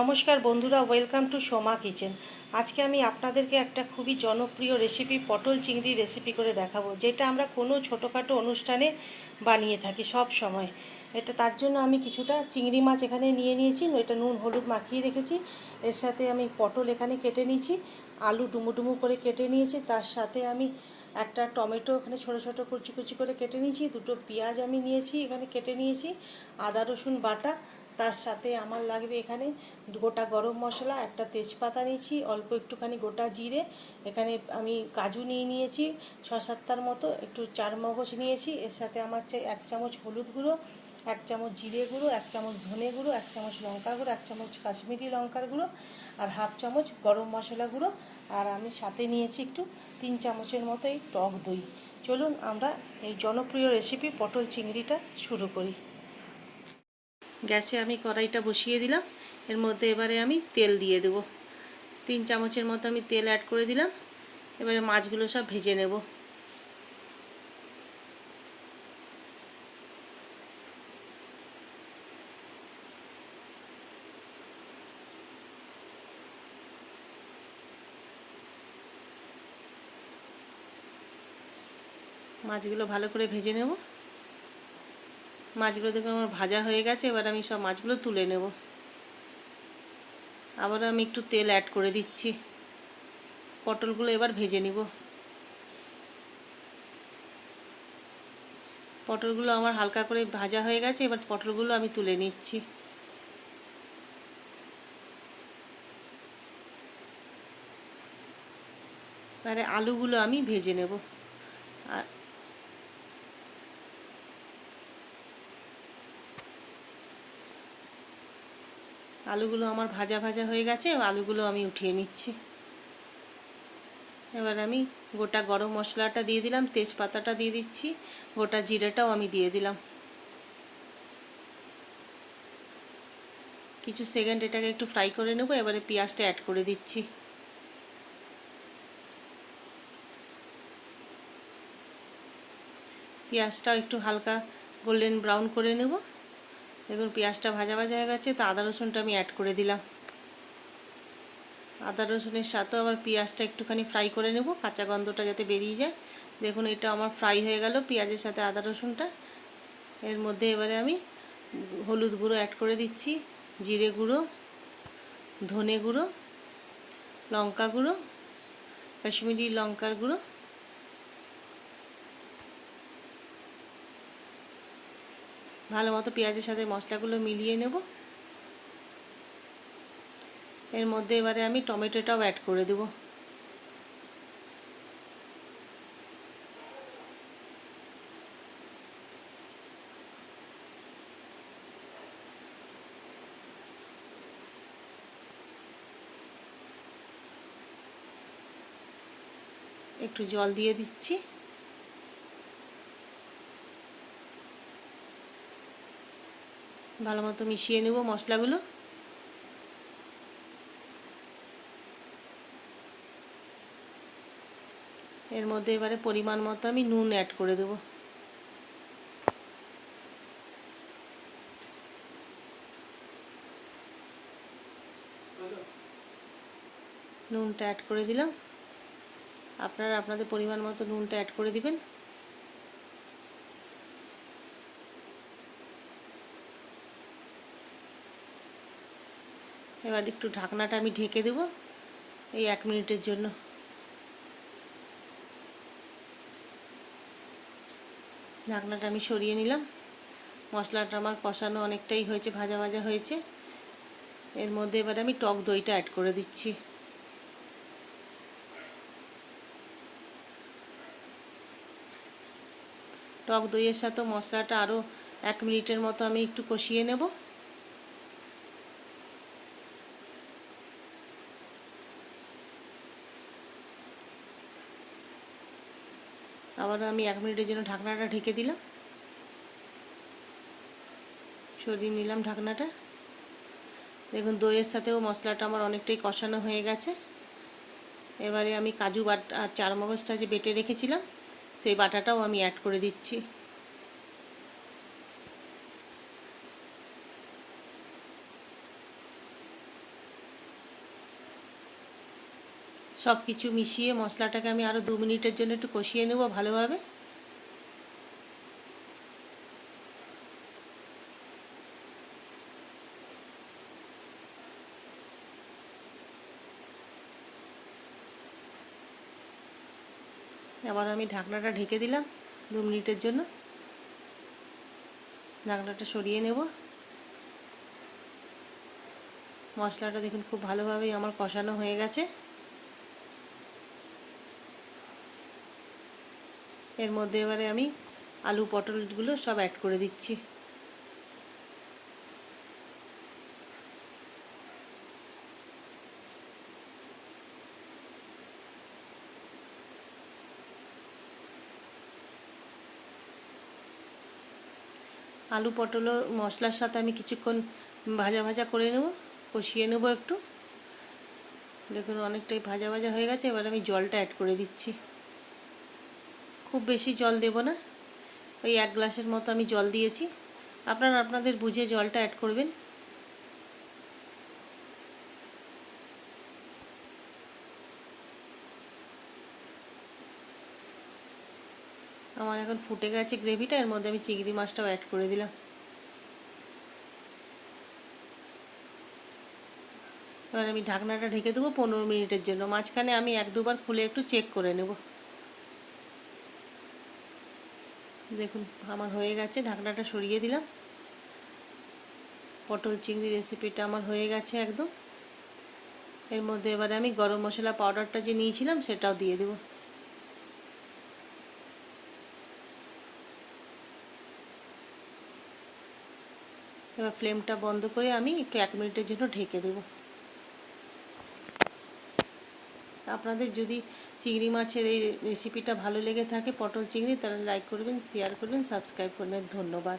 নমস্কার বন্ধুরা welcome to Soma kitchen আজকে আমি আপনাদেরকে একটা খুবই জনপ্রিয় রেসিপি পটল চিংড়ি রেসিপি করে দেখাবো, যেটা আমরা কোনো ছোটোখাটো অনুষ্ঠানে বানিয়ে থাকি সব সময়। এটা তার জন্য আমি কিছুটা চিংড়ি মাছ এখানে নিয়ে নিয়েছি, এটা নুন, হলুদ মাখিয়ে রেখেছি। এর সাথে আমি পটল এখানে কেটে নিয়েছি, আলু ডুমু ডুমু করে কেটে নিয়েছি, তার সাথে আমি একটা টমেটো এখানে ছোটো ছোটো কুচি কুচি করে কেটে নিয়েছি, দুটো পেঁয়াজ আমি নিয়েছি, এখানে কেটে নিয়েছি, আদা রসুন বাটা তার সাথে আমার লাগবে এখানে গোটা গরম মশলা, একটা তেজপাতা নিয়েছি, অল্প একটুখানি গোটা জিরে, এখানে আমি কাজু নিয়ে নিয়েছি, ছ সাতটার মতো, একটু চার মগজ নিয়েছি, এর সাথে আমার চাই এক চামচ হলুদ গুঁড়ো, এক চামচ জিরে গুঁড়ো, এক চামচ ধনে গুঁড়ো, এক চামচ লঙ্কা গুঁড়ো, এক চামচ কাশ্মীরি লঙ্কার গুঁড়ো আর হাফ চামচ গরম মশলা গুঁড়ো আর আমি সাথে নিয়েছি একটু তিন চামচের মতো এই টক দই। চলুন আমরা এই জনপ্রিয় রেসিপি পটল চিংড়িটা শুরু করি। গ্যাসে আমি কড়াইটা বসিয়ে দিলাম। এর মধ্যে এবারে আমি তেল দিয়ে দেব। তিন চামচের মতো আমি তেল অ্যাড করে দিলাম। এবারে মাছগুলো সব ভেজে নেব। মাছগুলো ভালো করে ভেজে নেব। মাছগুলো দেখুন আমার ভাজা হয়ে গেছে, এবার আমি সব মাছগুলো তুলে নেব। আবার আমি একটু তেল অ্যাড করে দিচ্ছি। পটলগুলো এবার ভেজে নিব। পটলগুলো আমার হালকা করে ভাজা হয়ে গেছে, এবার পটলগুলো আমি তুলে নিচ্ছি। এবারে আলুগুলো আমি ভেজে নেব। আর আলুগুলো আমার ভাজা ভাজা হয়ে গেছে, আলুগুলো আমি উঠিয়ে নিচ্ছি। এবার আমি গোটা গরম মশলাটা দিয়ে দিলাম, তেজপাতাটা দিয়ে দিচ্ছি, গোটা জিরেটাও আমি দিয়ে দিলাম। কিছু সেকেন্ড এটাকে একটু ফ্রাই করে নেব, এবারে পেঁয়াজটা অ্যাড করে দিচ্ছি। পেঁয়াজটাও একটু হালকা গোল্ডেন ব্রাউন করে নেব। দেখুন, পেঁয়াজটা ভাজা ভাজা হয়ে গেছে, তো আদা রসুনটা আমি অ্যাড করে দিলাম। আদা রসুনের সাথেও আবার পেঁয়াজটা একটুখানি ফ্রাই করে নেব, কাঁচা গন্ধটা যাতে বেরিয়ে যায়। দেখুন, এটা আমার ফ্রাই হয়ে গেল পেঁয়াজের সাথে আদা রসুনটা। এর মধ্যে এবারে আমি হলুদ গুঁড়ো অ্যাড করে দিচ্ছি, জিরে গুঁড়ো, ধনে গুঁড়ো, লঙ্কা গুঁড়ো, কাশ্মীরি লঙ্কার গুঁড়ো। ভালো মতো পেঁয়াজের সাথে মশলাগুলো মিলিয়ে নেব। এর মধ্যে এবারে আমি টমেটোটাও অ্যাড করে দেব। একটু জল দিয়ে দিচ্ছি। ভালো মতো মিশিয়ে নেব মশলাগুলো। এর মধ্যে এবারে পরিমাণ মতো আমি নুন অ্যাড করে দেব। নুনটা অ্যাড করে দিলাম। আপনারা আপনাদের পরিমাণ মতো নুনটা অ্যাড করে দিবেন। এবার একটু ঢাকনাটা আমি ঢেকে দেব এই এক মিনিটের জন্য। ঢাকনাটা আমি সরিয়ে নিলাম। মশলাটা আমার কষানো অনেকটাই হয়েছে, ভাজা ভাজা হয়েছে। এর মধ্যে এবার আমি টক দইটা অ্যাড করে দিচ্ছি। টক দইয়ের সাথে মশলাটা আরও এক মিনিটের মতো আমি একটু কষিয়ে নেব। আবার আমি এক মিনিটের জন্য ঢাকনাটা ঢেকে দিলাম। সরিয়ে নিলাম ঢাকনাটা। দেখুন, দইয়ের সাথেও মশলাটা আমার অনেকটাই কষানো হয়ে গেছে। এবারে আমি কাজু বাটা আর চার মগজটা যে বেটে রেখেছিলাম, সেই বাটাটাও আমি অ্যাড করে দিচ্ছি। সব কিছু মিশিয়ে মশলাটাকে আমি আরও দু মিনিটের জন্য একটু কষিয়ে নেব ভালোভাবে। আবার আমি ঢাকনাটা ঢেকে দিলাম দু মিনিটের জন্য। ঢাকনাটা সরিয়ে নেব। মশলাটা দেখুন খুব ভালোভাবেই আমার কষানো হয়ে গেছে। এর মধ্যে এবারে আমি আলু পটলগুলো সব অ্যাড করে দিচ্ছি। আলু, পটল মশলার সাথে আমি কিছুক্ষণ ভাজা ভাজা করে নেব, কষিয়ে নেব একটু। দেখুন অনেকটাই ভাজা ভাজা হয়ে গেছে, এবার আমি জলটা অ্যাড করে দিচ্ছি। খুব বেশি জল দেব না। ওই এক গ্লাসের মতো আমি জল দিয়েছি। আপনারা আপনাদের বুঝে জলটা অ্যাড করবেন। আমার এখন ফুটে গেছে গ্রেভিটা, এর মধ্যে আমি চিংড়ি মাছটাও অ্যাড করে দিলাম। এবার আমি ঢাকনাটা ঢেকে দেবো পনেরো মিনিটের জন্য। মাঝখানে আমি এক দুবার খুলে একটু চেক করে নেব। দেখুন, আমার হয়ে গেছে, ঢাকনাটা সরিয়ে দিলাম। পটল চিংড়ি রেসিপিটা আমার হয়ে গেছে একদম। এর মধ্যে এবারে আমি গরম মশলা পাউডারটা যে নিয়েছিলাম, সেটাও দিয়ে দেবো। এবার ফ্লেমটা বন্ধ করে আমি একটু এক মিনিটের জন্য ঢেকে দেব। আপনাদের যদি চিংড়ি মাছের এই রেসিপিটা ভালো লেগে থাকে, পটল চিংড়ি, তাহলে লাইক করবেন শেয়ার করবেন সাবস্ক্রাইব করবেন। ধন্যবাদ।